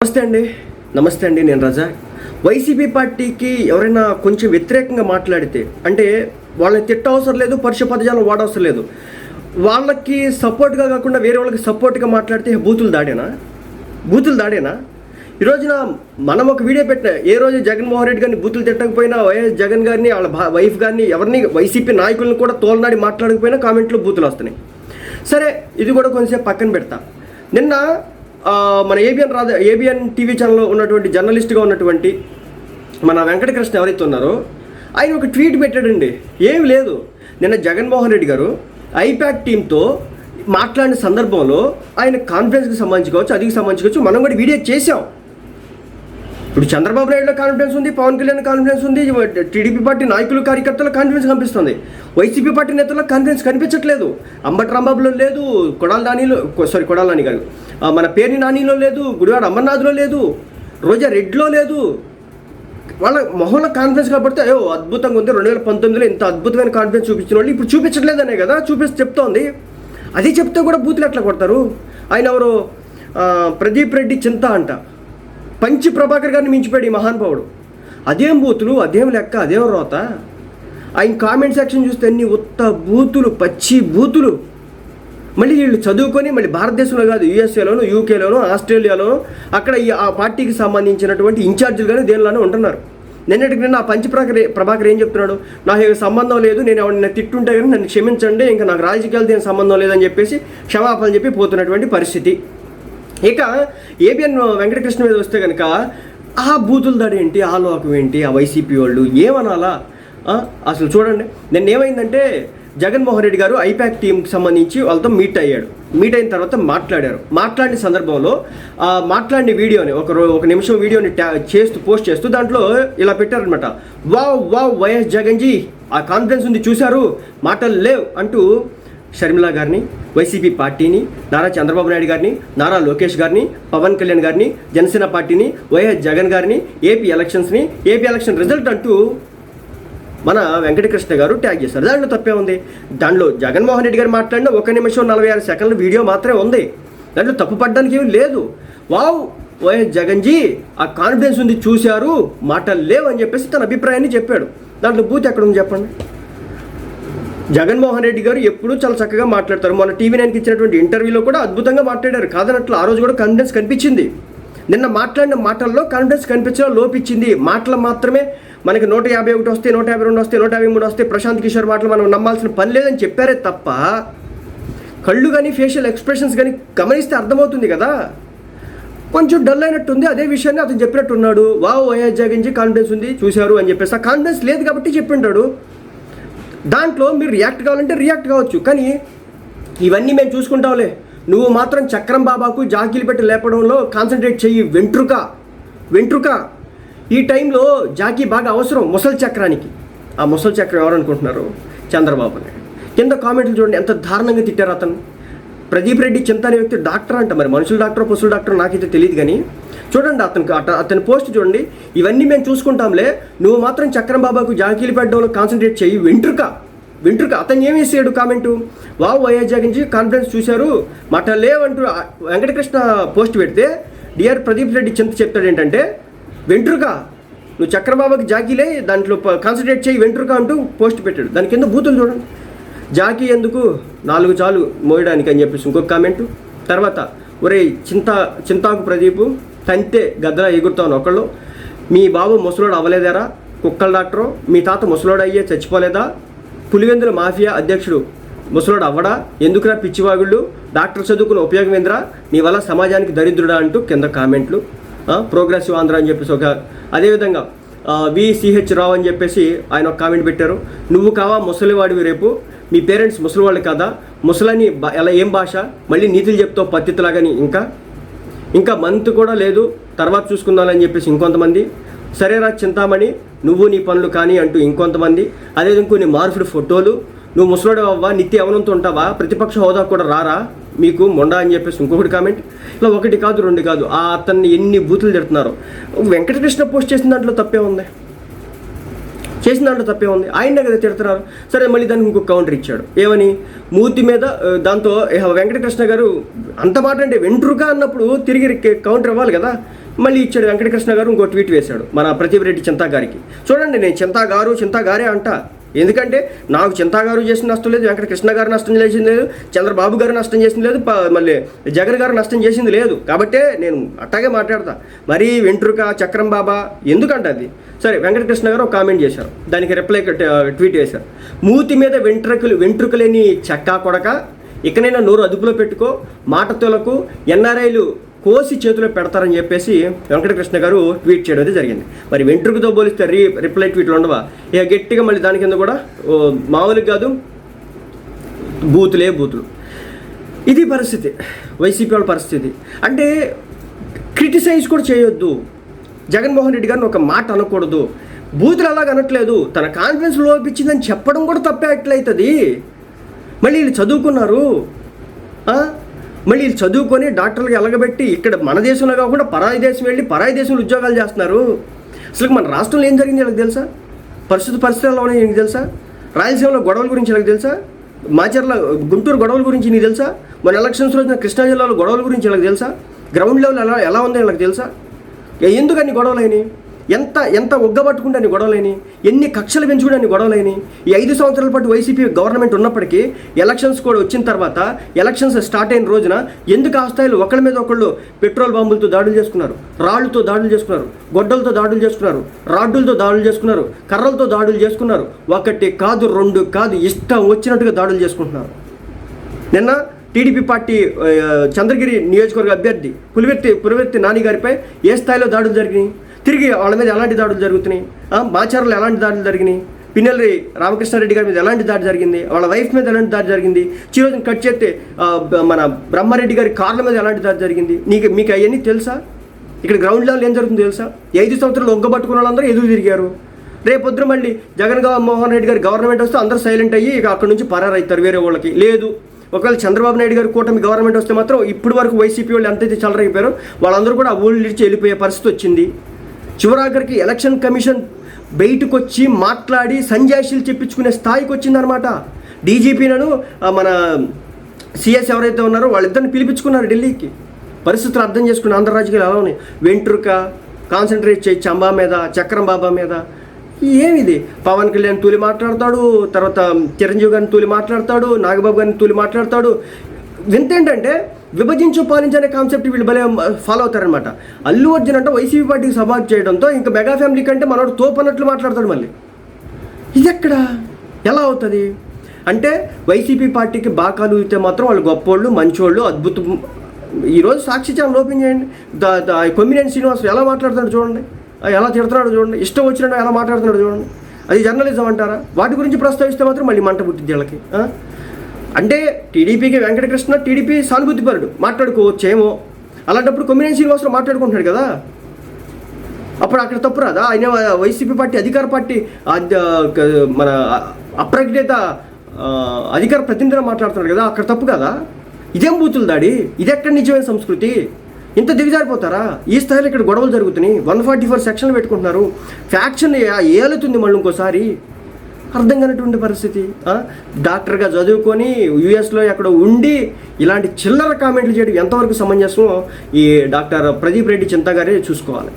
నమస్తే అండి. నమస్తే అండి నేను రజా. వైసీపీ పార్టీకి ఎవరైనా కొంచెం వ్యతిరేకంగా మాట్లాడితే అంటే వాళ్ళని తిట్ట అవసరం లేదు పరుష పదజాలం వాడవసరం లేదు. వాళ్ళకి సపోర్ట్గా కాకుండా వేరే వాళ్ళకి సపోర్ట్గా మాట్లాడితే బూతులు దాడేనా? బూతులు దాడేనా? ఈ రోజున మనం ఒక వీడియో పెట్టిన ఏ రోజు జగన్మోహన్ రెడ్డి గారిని బూతులు తిట్టకపోయినా వైఎస్ జగన్ గారిని వాళ్ళ వైఫ్ గారిని ఎవరిని వైసీపీ నాయకులను కూడా తోలనాడి మాట్లాడకపోయినా కామెంట్లో బూతులు వస్తున్నాయి. సరే ఇది కూడా కొంచెం పక్కన పెడతా. నిన్న మన ఏబిఎన్ రాధ ఏబిఎన్ టీవీ ఛానల్లో ఉన్నటువంటి జర్నలిస్ట్గా ఉన్నటువంటి మన వెంకటకృష్ణ ఎవరైతే ఉన్నారో ఆయన ఒక ట్వీట్ పెట్టాడండి. ఏమి లేదు. నిన్న జగన్మోహన్ రెడ్డి గారు ఐపాక్ టీంతో మాట్లాడిన సందర్భంలో ఆయన కాన్ఫిడెన్స్కి సంబంధించి కావచ్చు అదికి సంబంధించి కావచ్చు మనం కూడా వీడియో చేసాం ఇప్పుడు చంద్రబాబు నాయుడులో కాన్ఫిడెన్స్ ఉంది పవన్ కళ్యాణ్ కాన్ఫిడెన్స్ ఉంది టీడీపీ పార్టీ నాయకులు కార్యకర్తల కాన్ఫిడెన్స్ కనిపిస్తుంది. వైసీపీ పార్టీ నేతల్లో కాన్ఫిడెన్స్ కనిపించట్లేదు. అంబటి రాంబాబులో లేదు కొడాల దానిలో సారీ కొడాల నాని గారు. మన పేర్ని నానిలో లేదు గుడివాడ అమర్నాథ్లో లేదు రోజా రెడ్లో లేదు. వాళ్ళ మొహంలో కాన్ఫిడెన్స్ కాబట్టి అయ్యో అద్భుతంగా ఉంది. రెండు వేల పంతొమ్మిదిలో ఇంత అద్భుతమైన కాన్ఫిడెన్స్ చూపించిన వాళ్ళు ఇప్పుడు చూపించట్లేదనే కదా చూపిస్తే చెప్తోంది. అది చెప్తే కూడా బూతులు ఎట్లా కొడతారు? ఆయన ఎవరు? ప్రదీప్ రెడ్డి చింత అంట. పంచి ప్రభాకర్ గారిని మించిపోయాడు ఈ మహానుభావుడు అదేం బూతులు అదేం లెక్క అదేం రోత? ఆయన కామెంట్ సెక్షన్ చూస్తే అన్ని ఉత్త బూతులు పచ్చి బూతులు. మళ్ళీ వీళ్ళు చదువుకొని మళ్ళీ భారతదేశంలో కాదు యూఎస్ఏలోను యూకేలోను ఆస్ట్రేలియాలోను అక్కడ ఈ ఆ పార్టీకి సంబంధించినటువంటి ఇన్ఛార్జీలు కానీ దేనిలోనే ఉంటున్నారు. నిన్నటికి నిన్న ఆ పంచి ప్రభాకర్ ఏం చెప్తున్నాడు? నాకు సంబంధం లేదు నేను ఎవరిని తిట్టుంటే కానీ నన్ను క్షమించండి ఇంకా నాకు రాజకీయాలు దీని సంబంధం లేదని చెప్పేసి క్షమాపణ చెప్పి పోతున్నటువంటి పరిస్థితి. ఇక ఏబిఎన్ వెంకటకృష్ణ మీద వస్తే కనుక ఆ బూతుల దాడి ఏంటి ఆ లోకం ఏంటి ఆ వైసీపీ వాళ్ళు ఏమనాలా? అసలు చూడండి. నిన్న ఏమైందంటే జగన్మోహన్ రెడ్డి గారు ఐపాక్ టీంకి సంబంధించి వాళ్ళతో మీట్ అయ్యాడు. మీట్ అయిన తర్వాత మాట్లాడారు. మాట్లాడిన సందర్భంలో మాట్లాడిన వీడియోని ఒక ఒక నిమిషం వీడియోని ట్యా చేస్తూ పోస్ట్ చేస్తూ దాంట్లో ఇలా పెట్టారనమాట wow wow YS Jagan ji ఆ కాన్ఫిడెన్స్ ఉంది చూశారు మాటలు లేవు అంటూ షర్మిల గారిని వైసీపీ పార్టీని నారా చంద్రబాబు నాయుడు గారిని నారా లోకేష్ గారిని పవన్ కళ్యాణ్ గారిని జనసేన పార్టీని వైఎస్ జగన్ గారిని ఏపీ ఎలక్షన్స్ని ఏపీ ఎలక్షన్ రిజల్ట్ అంటూ మన వెంకటకృష్ణ గారు ట్యాగ్ చేశారు. దాంట్లో తప్పే ఉంది. దాంట్లో జగన్మోహన్ రెడ్డి గారు మాట్లాడిన ఒక నిమిషం నలభై ఆరు సెకండ్ల వీడియో మాత్రమే ఉంది. దాంట్లో తప్పు పడ్డానికి ఏమీ లేదు. వావ్ వైఎస్ జగన్జీ ఆ కాన్ఫిడెన్స్ ఉంది చూశారు మాటలు లేవు అని చెప్పేసి తన అభిప్రాయాన్ని చెప్పాడు. దాంట్లో బూత్ ఎక్కడ ఉంది చెప్పండి? జగన్మోహన్ రెడ్డి గారు ఎప్పుడూ చాలా చక్కగా మాట్లాడతారు. మన టీవీ నైన్కి ఇచ్చినటువంటి ఇంటర్వ్యూలో కూడా అద్భుతంగా మాట్లాడారు. కాదనట్లు ఆ రోజు కూడా కాన్ఫిడెన్స్ కనిపించింది. నిన్న మాట్లాడిన మాటల్లో కాన్ఫిడెన్స్ కనిపించడం లోపించింది మాటలు మాత్రమే మనకి నూట యాభై ఒకటి వస్తే నూట యాభై రెండు వస్తే నూట యాభై మూడు వస్తే ప్రశాంత్ కిషోర్ మాటలు మనం నమ్మాల్సిన పని లేదని చెప్పారే తప్ప కళ్ళు కానీ ఫేషియల్ ఎక్స్ప్రెషన్స్ కానీ గమనిస్తే అర్థమవుతుంది కదా. కొంచెం డల్ అయినట్టుంది. అదే విషయాన్ని అతను చెప్పినట్టున్నాడు. వావ్ వైఎస్ జగన్ కాన్ఫిడెన్స్ ఉంది చూశారు అని చెప్పేసి. ఆ కాన్ఫిడెన్స్ లేదు కాబట్టి చెప్పింటాడు దాంట్లో మీరు రియాక్ట్ కావాలంటే రియాక్ట్ కావచ్చు. కానీ ఇవన్నీ మేము చూసుకుంటాంలే. నువ్వు మాత్రం చక్రం బాబాకు జాకీలు పెట్టి లేపడంలో కాన్సన్ట్రేట్ చెయ్యి వెంట్రుక. వెంట్రుక. ఈ టైంలో జాకీ బాగా అవసరం ముసలి చక్రానికి. ఆ ముసలి చక్రం ఎవరనుకుంటున్నారు చంద్రబాబు నాయుడు. కింద కామెంట్లు చూడండి ఎంత దారుణంగా తిట్టారు అతను. ప్రదీప్ రెడ్డి చింత అనే వ్యక్తి డాక్టర్ అంట మరి. మనుషుల డాక్టర్ పశువుల డాక్టర్ నాకైతే తెలియదు కానీ. చూడండి అతనికి అట- అతని పోస్ట్ చూడండి. ఇవన్నీ మేము చూసుకుంటాంలే. నువ్వు మాత్రం చక్రం బాబాకు జాకీలు పెట్టడంలో కాన్సన్ట్రేట్ చెయ్యి వెంట్రుక. వెంట్రుక అతను ఏం వేసాడు comment? Wow YS Jagan conference confidence చూశారు. మాట లేవంటూ వెంకటకృష్ణ పోస్ట్ పెడితే డిఆర్ ప్రదీప్ రెడ్డి చింత చెప్తాడు ఏంటంటే వెంట్రుక నువ్వు చక్రబాబుకి జాకీలే దాంట్లో కాన్సన్ట్రేట్ చేయి వెంట్రుక అంటూ పోస్ట్ పెట్టాడు. దాని కింద బూతులు చూడండి. జాకీ ఎందుకు నాలుగు చాలు మోయడానికి అని చెప్పేసి ఇంకొక కామెంటు. తర్వాత ఒరే చింత చింతాకు ప్రదీపు తంతే గద్దలా ఎగురుతాను ఒకళ్ళు. మీ బాబు ముసలోడు అవ్వలేదారా? కుక్కల డాక్టరు. మీ తాత ముసలోడు అయ్యే చచ్చిపోలేదా? పులివెందుల మాఫియా అధ్యక్షుడు ముసలోడు అవ్వడా ఎందుకురా పిచ్చివాగుళ్ళు? డాక్టర్ చదువుకున్న ఉపయోగం ఏందిరా నీ వల్ల సమాజానికి దరిద్రుడా అంటూ కింద కామెంట్లు. ప్రోగ్రెసివ్ ఆంధ్ర అని చెప్పేసి ఒక అదేవిధంగా విసిహెచ్ రావు అని చెప్పేసి ఆయన ఒక కామెంట్ పెట్టారు. నువ్వు కావా ముసలివాడివి రేపు? మీ పేరెంట్స్ ముసలివాళ్ళు కదా? ముసలని ఎలా ఏం భాష? మళ్ళీ నీతులు చెప్తావు పత్తిలాగని ఇంకా? ఇంకా మంత్ కూడా లేదు. తర్వాత చూసుకుందామని చెప్పేసి ఇంకొంతమంది. సరేరా చింతామణి నువ్వు నీ పనులు కానీ అంటూ ఇంకొంతమంది అదే కొన్ని మార్పుడు ఫోటోలు నువ్వు ముసలోడు అవ్వా నిత్య ఎవనంతో ఉంటావా ప్రతిపక్ష హోదా కూడా రారా? మీకు మొండా అని చెప్పేసి ఇంకొకటి కామెంట్ ఇలా ఒకటి కాదు రెండు కాదు ఆ అతన్ని ఎన్ని బూతులు తిడుతున్నారు. వెంకటకృష్ణ పోస్ట్ చేసిన దాంట్లో తప్పే ఉంది. చేసిన దాంట్లో తప్పే ఉంది. ఆయన కదా తిడుతున్నారు. సరే మళ్ళీ దానికి ఇంకొక కౌంటర్ ఇచ్చాడు. ఏమని? మూర్తి మీద దాంతో ఏ, వెంకటకృష్ణ గారు అంత మాట అంటే వెంట్రుగా అన్నప్పుడు తిరిగి కౌంటర్ ఇవ్వాలి కదా. మళ్ళీ ఇచ్చాడు వెంకటకృష్ణ గారు ఇంకో ట్వీట్ వేశాడు మన ప్రతిభ రెడ్డి చింతా గారికి. చూడండి నేను చింతా గారు చింతా గారే అంట. ఎందుకంటే నాకు చింతా గారు చేసిన నష్టం లేదు వెంకటకృష్ణ గారు నష్టం చేసింది లేదు చంద్రబాబు గారు నష్టం చేసింది లేదు మళ్ళీ జగన్ గారు నష్టం చేసింది లేదు. కాబట్టే నేను అట్టాగే మాట్లాడతా. మరీ వెంట్రుక చక్రం బాబా ఎందుకంట అది? సరే వెంకటకృష్ణ గారు ఒక కామెంట్ చేశారు. దానికి రిప్లై ట్వీట్ చేశారు మూతి మీద వెంట్రుకలు వెంట్రుకలేని చెక్కా కొడక ఇకనైనా నోరు అదుపులో పెట్టుకో మాట తొలకు ఎన్ఆర్ఐలు కోసి చేతిలో పెడతారని చెప్పేసి వెంకటకృష్ణ గారు ట్వీట్ చేయడం అయితే జరిగింది. మరి వెంట్రుకతో పోలిస్తే రీ రిప్లై ట్వీట్లు ఉండవా? ఇక గట్టిగా మళ్ళీ దాని కింద కూడా ఓ, మామూలుగా కాదు బూతులే బూతులు. ఇది పరిస్థితి వైసీపీ వాళ్ళ పరిస్థితి. అంటే క్రిటిసైజ్ కూడా చేయొద్దు. జగన్మోహన్ రెడ్డి గారిని ఒక మాట అనకూడదు. బూతులు అలాగ అనట్లేదు. తన కాన్ఫిడెన్స్ లోపించిందని చెప్పడం కూడా తప్పే అట్లయితుంది. మళ్ళీ వీళ్ళు చదువుకున్నారు. మళ్ళీ వీళ్ళు చదువుకొని డాక్టర్లకు ఎలగబెట్టి ఇక్కడ మన దేశంలో కాకుండా పరాయి దేశం వెళ్ళి పరాయి దేశంలో ఉద్యోగాలు చేస్తున్నారు. అసలు మన రాష్ట్రంలో ఏం జరిగింది వీళ్ళకి తెలుసా? పరిస్థితి పరిస్థితుల్లో ఉన్నాయి నీకు తెలుసా? రాయలసీమలో గొడవల గురించి నాకు తెలుసా? మాచర్ల గుంటూరు గొడవల గురించి నీకు తెలుసా? మన ఎలక్షన్స్ రోజున కృష్ణా జిల్లాలో గొడవల గురించి నాకు తెలుసా? గ్రౌండ్ లెవెల్ ఎలా ఎలా ఉందో నాకు తెలుసా? ఎందుకని అయినాయి? ఎంత ఎంత ఒగ్గబట్టుకుంటాను గొడవలేని ఎన్ని కక్షలు పెంచుకోవడానికి గొడవలేని ఈ ఐదు సంవత్సరాల పాటు వైసీపీ గవర్నమెంట్ ఉన్నప్పటికీ ఎలక్షన్స్ కూడా వచ్చిన తర్వాత ఎలక్షన్స్ స్టార్ట్ అయిన రోజున ఎందుకు ఆ స్థాయిలో ఒకళ్ళ మీద ఒకళ్ళు పెట్రోల్ బాంబులతో దాడులు చేసుకున్నారు? రాళ్ళతో దాడులు చేసుకున్నారు గొడ్డలతో దాడులు చేసుకున్నారు రాడ్డులతో దాడులు చేసుకున్నారు కర్రలతో దాడులు చేసుకున్నారు. ఒకటి కాదు రెండు కాదు ఇష్టం వచ్చినట్టుగా దాడులు చేసుకుంటున్నారు. నిన్న టీడీపీ పార్టీ చంద్రగిరి నియోజకవర్గ అభ్యర్థి పులివెత్తి పులివెత్తి నాని గారిపై ఏ స్థాయిలో దాడులు జరిగినాయి? తిరిగి వాళ్ళ మీద ఎలాంటి దాడులు జరుగుతున్నాయి? మాచారులు ఎలాంటి దాడులు జరిగినాయి? పిన్నెల్లి రామకృష్ణారెడ్డి గారి మీద ఎలాంటి దాడి జరిగింది? వాళ్ళ వైఫ్ మీద ఎలాంటి దాడి జరిగింది? చిరోజుని కట్ చేస్తే మన బ్రహ్మారెడ్డి గారి కార్ల మీద ఎలాంటి దాడి జరిగింది? నీకు మీకు అవన్నీ తెలుసా? ఇక్కడ గ్రౌండ్ లెవెల్ ఏం జరుగుతుంది తెలుసా? ఐదు సంవత్సరాలు ఒగ్గబట్టుకున్న వాళ్ళందరూ ఎదురు తిరిగారు. రేపొద్దున మళ్ళీ జగన్ మోహన్ రెడ్డి గారి గవర్నమెంట్ వస్తే అందరూ సైలెంట్ అయ్యి ఇక అక్కడ నుంచి పరారైతారు వేరే వాళ్ళకి. లేదు. ఒకవేళ చంద్రబాబు నాయుడు గారి కూటమి గవర్నమెంట్ వస్తే మాత్రం ఇప్పటి వరకు వైసీపీ వాళ్ళు ఎంతైతే చలరైపోయారో వాళ్ళందరూ కూడా ఆ ఊళ్ళు ఇడిచి వెళ్ళిపోయే పరిస్థితి వచ్చింది. చివరాఖరికి ఎలక్షన్ కమిషన్ బయటకు వచ్చి మాట్లాడి సంజాయిషీలు చెప్పించుకునే స్థాయికి వచ్చిందనమాట డీజీపీలను మన సిఎస్ ఎవరైతే ఉన్నారో వాళ్ళిద్దరిని పిలిపించుకున్నారు ఢిల్లీకి. పరిస్థితులు అర్థం చేసుకుని ఆంధ్ర రాజకీయాలు ఎలా ఉన్నాయి? వెంట్రుక కాన్సన్ట్రేట్ చేయి చంబా మీద చక్రం బాబా మీద. ఏమిది? పవన్ కళ్యాణ్ తూలి మాట్లాడతాడు తర్వాత చిరంజీవి గారిని తూలి మాట్లాడతాడు నాగబాబు గారిని తూలి మాట్లాడతాడు. వింత ఏంటంటే విభజించు పాలించనే కాన్సెప్ట్ వీళ్ళు భలే ఫాలో అవుతారనమాట అల్లు అర్జున్ అంటే వైసీపీ పార్టీకి సపోర్ట్ చేయడంతో ఇంకా మెగా ఫ్యామిలీ కంటే మనోడు తోపన్నట్లు మాట్లాడతాడు మళ్ళీ. ఇది ఎక్కడ ఎలా అవుతుంది? అంటే వైసీపీ పార్టీకి బాకాలు ఇస్తే మాత్రం వాళ్ళు గొప్పోళ్ళు మంచోళ్ళు అద్భుతం. ఈరోజు సాక్షి ఛానల్ ఓపెన్ చేయండి. దా కొమ్మినేని శ్రీనివాస్ ఎలా మాట్లాడుతున్నాడు చూడండి. ఎలా తిడుతున్నాడు చూడండి. ఇష్టం వచ్చినట్టు ఎలా మాట్లాడుతున్నాడు చూడండి. అది జర్నలిజం అంటారా? వాటి గురించి ప్రస్తావిస్తే మాత్రం మళ్ళీ మంట పుట్టింది వీళ్ళకి. అంటే టీడీపీకి వెంకటకృష్ణ టీడీపీ సానుభూతిపరుడు. మాట్లాడుకోవచ్చేమో. అలాంటప్పుడు కొమ్మినేని శ్రీనివాసరావు మాట్లాడుకుంటున్నాడు కదా. అప్పుడు అక్కడ తప్పు రాదా? ఆయన వైసీపీ పార్టీ అధికార పార్టీ మన అప్రజ్ఞత అధికార ప్రతినిధిగా మాట్లాడుతున్నాడు కదా. అక్కడ తప్పు కదా? ఇదేం బూతులు దాడి? ఇది ఎక్కడ నిజమైన సంస్కృతి? ఇంత దిగజారిపోతారా? ఈ స్థాయిలో ఇక్కడ గొడవలు జరుగుతున్నాయి. వన్ ఫార్టీ ఫోర్ సెక్షన్లు పెట్టుకుంటున్నారు. ఫ్యాక్షన్ ఏలుతుంది మళ్ళీ ఇంకోసారి? అర్థం కానటువంటి పరిస్థితి డాక్టర్గా చదువుకొని యూఎస్లో ఎక్కడ ఉండి ఇలాంటి చిల్లర కామెంట్లు చేయడం ఎంతవరకు సమంజసమో ఈ డాక్టర్ ప్రదీప్ రెడ్డి చింత గారే చూసుకోవాలి.